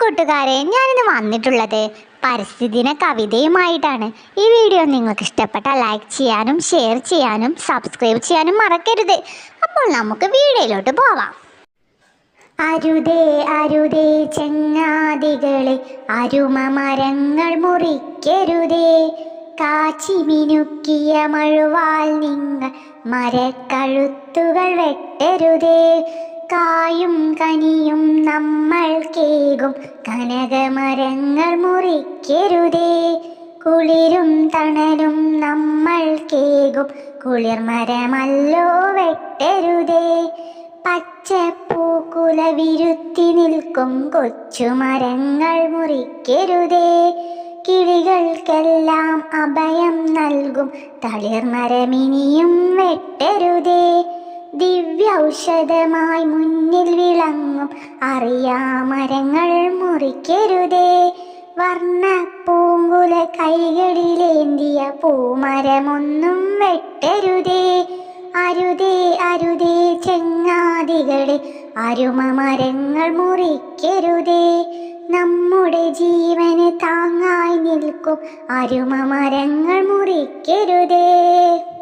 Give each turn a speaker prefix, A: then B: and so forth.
A: കൂട്ടുകാരെ. ഞാനിന്ന് വന്നിട്ടുള്ളത് പരിസ്ഥിതിന കവിതയുമായിട്ടാണ്. ഈ വീഡിയോ നിങ്ങൾക്ക് ഇഷ്ടപ്പെട്ടാൽ ലൈക്ക് ചെയ്യാനും ഷെയർ ചെയ്യാനും സബ്സ്ക്രൈബ് ചെയ്യാനും മറക്കരുത്. അപ്പോൾ നമുക്ക് വീഡിയോയിലോട്ട് പോവാം. അരുതേ അരുതേ ചങ്ങാതികളെ അരുമ മരങ്ങൾ മുറിക്കരുതേ. കാച്ചി മിനുക്കിയ മഴുവാൽ നിങ്ങൾ മരക്കഴുത്തുകൾ വെട്ടരുതേ. കായും കനിയും നമ്മൾ കേകും കനകമരങ്ങൾ മുറിക്കരുതേ. കുളിരും തണലും നമ്മൾ കേകും കുളിർമരമല്ലോ വെട്ടരുതേ. പച്ചപ്പൂക്കുല വിരുത്തി നിൽക്കും കൊച്ചുമരങ്ങൾ മുറിക്കരുതേ. കിളികൾക്കെല്ലാം അഭയം നൽകും. തളിർമരമിനിയും വെട്ടരുതേ. ദിവ്യൗഷധമായി മുന്നിൽ വിളങ്ങും. അറിയാമരങ്ങൾ മുറിക്കരുതേ. വർണ പൂങ്കുല കൈകളിലേന്തിയ പൂമരമൊന്നും വെട്ടരുതേ. അരുതേ അരുതേ ചെങ്ങാതികളെ. അരുമ മരങ്ങൾ മുറിക്കരുതേ. നമ്മുടെ താങ്ങായി നിൽക്കും. അരുമ മരങ്ങൾ മുറിക്കരുതേ.